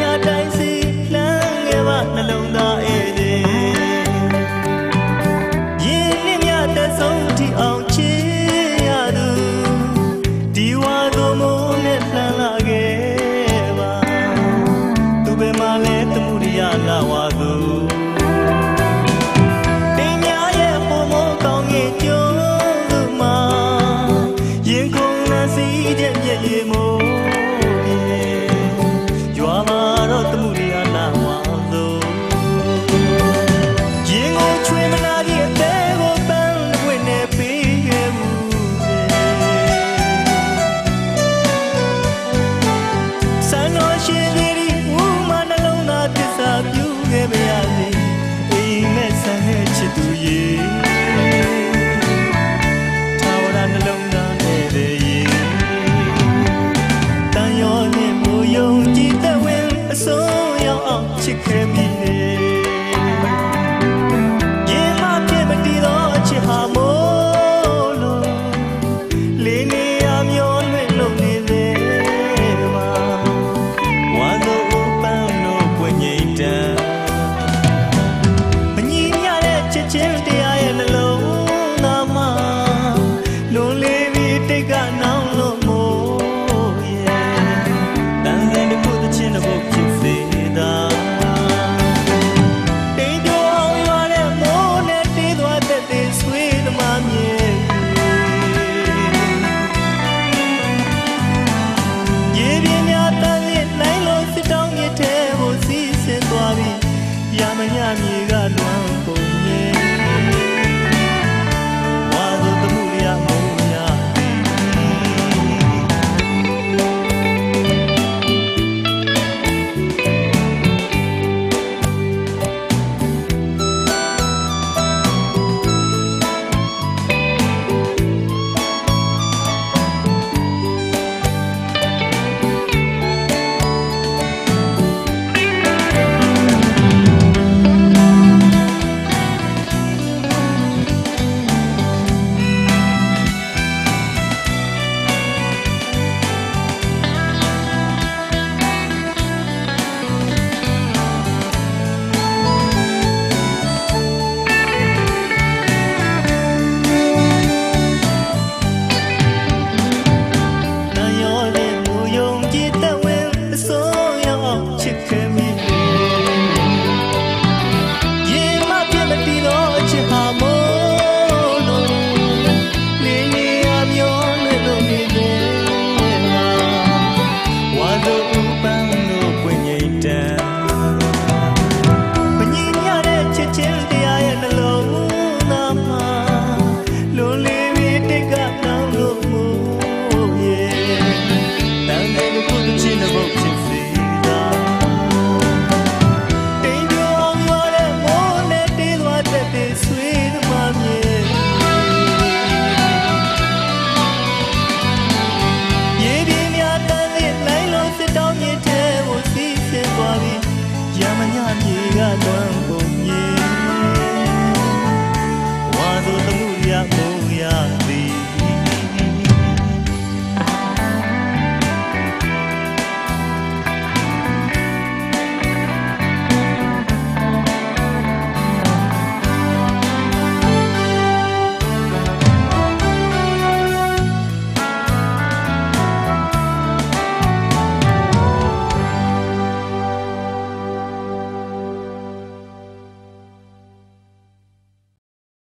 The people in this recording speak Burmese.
ညာတိုင်းစီလှမ်းငယ်ပါနှလုံးသားအေးနေရင်းနှင်းမြတဲ့ဆုံးထိအောင်ချေရသူဒီဝါသူမိုးနဲ့လှမ်းလာခဲ့ပါသူပဲမှလဲသမှုရိယလာဝါသူရေမိုး te creminei. ladang po